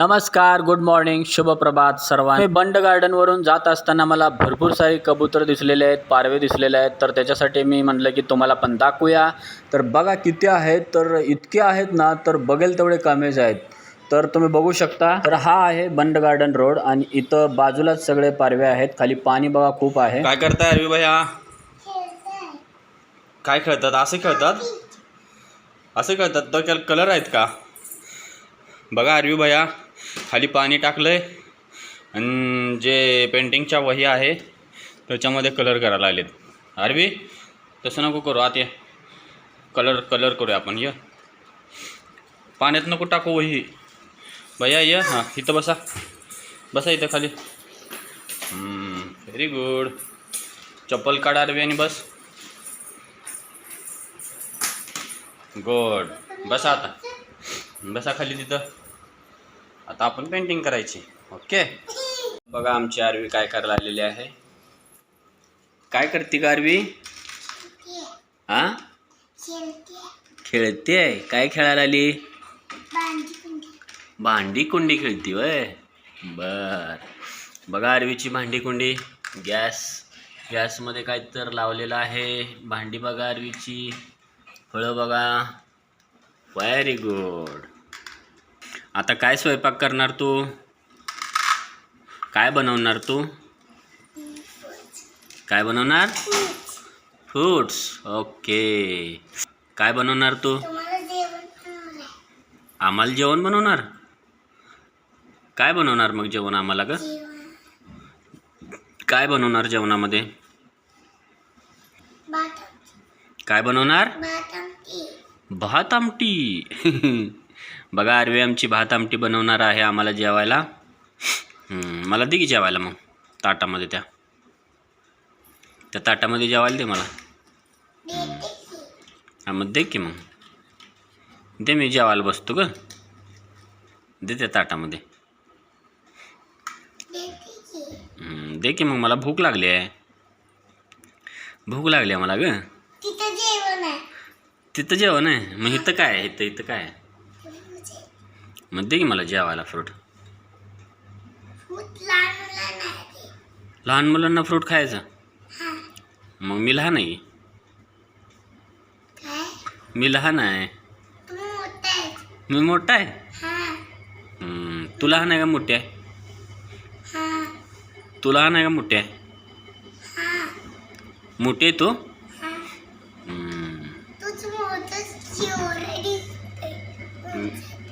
नमस्कार good morning शुभ प्रभात सर्वांना. मी बंड गार्डन वरून जात असताना मला भरपूर सारे कबूतर दिसलेले आहेत पारवे दिसलेले आहेत. तर त्याच्यासाठी मी म्हटलं की तुम्हाला पण दाखवूया. तर बघा किती आहेत. तर इतके आहेत ना तर बघेल तेवढे कमीच आहेत. तर तुम्ही बघू शकता. तर हा आहे बंड गार्डन रोड आणि इथं बाजूलाच सगळे पारवे आहेत. खाली पाणी बघा खूप आहे. काय करताय अरवी भैया? काय खेळतात? असे खेळतात? असे खेळतात? तर कलर आहेत का? बघा अरवी भैया. खाली पाणी टाकलं आहे आणि जे पेंटिंगच्या वही आहे त्याच्यामध्ये कलर करायला लागलेत. अरवी तसं नको करू आत ये. कलर कलर करूया आपण ये. पाण्यात नको टाकू वही. भैया ये. हां इथं बसा. बसा इथं खाली. व्हेरी गुड चप्पल काढा अरवी आणि बस. गुड बसा आता. बसा खाली तिथं. आता आपण पेंटिंग करायची. ओके बघा आमची आरवी काय करायला आलेली आहे. काय करते का आरवी? हा खेळते? आहे काय खेळायला आली? भांडी कुंडी. खेळती वय? बर. बघा आरवीची भांडी कुंडी. गॅस गॅसमध्ये काय तर लावलेलं आहे. भांडी बघा आरवीची. फळं बघा. व्हेरी गुड आता काय स्वयंपाक करणार तू? काय बनवणार तू? काय बनवणार? फ्रूट्स. ओके. काय बनवणार तू? आम्हाला जेवण बनवणार? काय बनवणार मग जेवण आम्हाला ग? काय बनवणार जेवणामध्ये? काय बनवणार? भात आमटी. बघा आरवी आमची भात आमटी बनवणार आहे आम्हाला जेवायला. मला दे की जेवायला मग ताटामध्ये त्या. त्या ताटामध्ये जेवायला दे मला. हां मग दे की मग. दे मी जेवायला बसतो ग. दे त्या ताटामध्ये. दे की मग मला भूक लागली आहे. भूक लागली आहे मला ग. तिथं जेवण आहे. तिथं जेवण आहे? मग इथं काय आहे? इथं इथं काय आहे? मग दे की मला जेवायला फ्रूट. लहान मुलांना फ्रूट खायचं? हा. मग मी लहान आहे. काय? मी लहान आहे. मी मोठा आहे? हा. तू लहान आहे का मोठी आहे तू लहान आहे का मोठी आहे मोठी आहे तू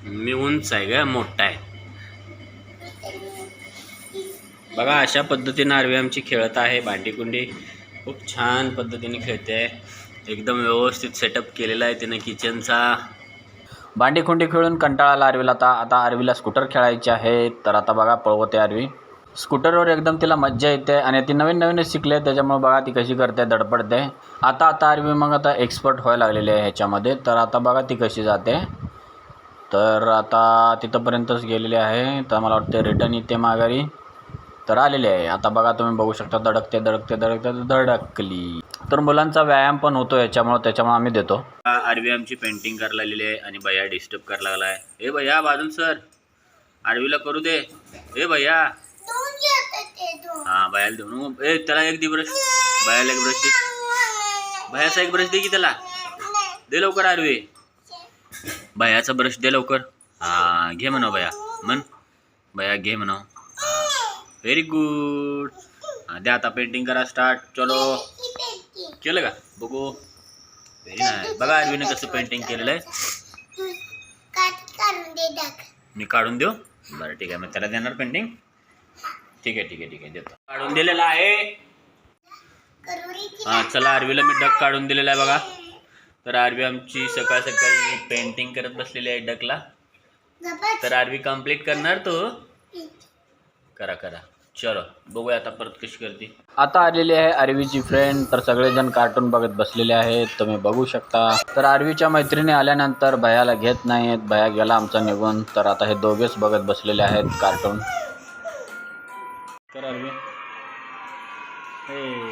मी उंच आहे का मोठा आहे. बघा अशा पद्धतीनं आरवी आमची खेळत आहे भांडीकुंडी खूप छान पद्धतीने खेळते. आहे एकदम व्यवस्थित सेटअप केलेला आहे तिने किचनचा भांडीकुंडी खेळून कंटाळा आला आरवीला आता आता आरवीला स्कूटर खेळायचे आहे तर आता बघा पळवते आरवी. स्कूटरवर एकदम तिला मज्जा येते आणि ती नवीन नवीनच शिकले त्याच्यामुळे बघा ती कशी करते दडपडते. आता आता आरवी मग आता एक्सपर्ट व्हायला लागलेली आहे ह्याच्यामध्ये तर आता बघा ती कशी जाते. तर आता तिथंपर्यंतच गेलेले आहे. तर मला वाटते रिटर्न येते माघारी. तर आलेली आहे. आता बघा तुम्ही बघू शकता धडकते धडकते धडकते धडकली. तर मुलांचा व्यायाम पण होतो याच्यामुळं त्याच्यामुळे आम्ही देतो. आरवी आमची पेंटिंग करायला लागलेली आहे आणि भैया डिस्टर्ब करायला लागला आहे हे भैया बाजून सर. आरवीला करू दे. हे भैया. हां भैयाला देऊन ए त्याला एक दे ब्रश भैयाला एक ब्रश दे. भैयाचा एक ब्रश दे की त्याला? दे लवकर आरवी बयाचा ब्रश दे लवकर. हां घे म्हणा भैया. म्हण. भैया घे म्हणा व्हेरी गुड हां द्या आता पेंटिंग करा स्टार्ट चलो. केलं का? बघू. व्हेरी नाही बघा अरविने कसं पेंटिंग केलेलं आहे. मी काढून देऊ. बरं ठीक आहे. मग त्याला देणार पेंटिंग ठीक आहे ठीक आहे ठीक आहे. देतो. काढून दिलेला आहे. हा हां चला अरवीला मी डग काढून दिलेला आहे बघा. तर आरवी आमची सकाळ सकाळी पेंटिंग करत बसलेली आहे डकला. तर आरवी कंप्लीट करणार तो? करा करा. चलो बघूया आता परत कशी करते. आता आलेली आहे आरवीची फ्रेंड तर सगळेजण कार्टून बघत बसलेले आहेत. तुम्ही बघू शकता. तर आरवीच्या मैत्रिणी आल्यानंतर भयाला घेत नाहीत. भया गेला आमचा निघून. तर आता हे दोघेच बघत बसलेले आहेत कार्टून तर आरवी. हे.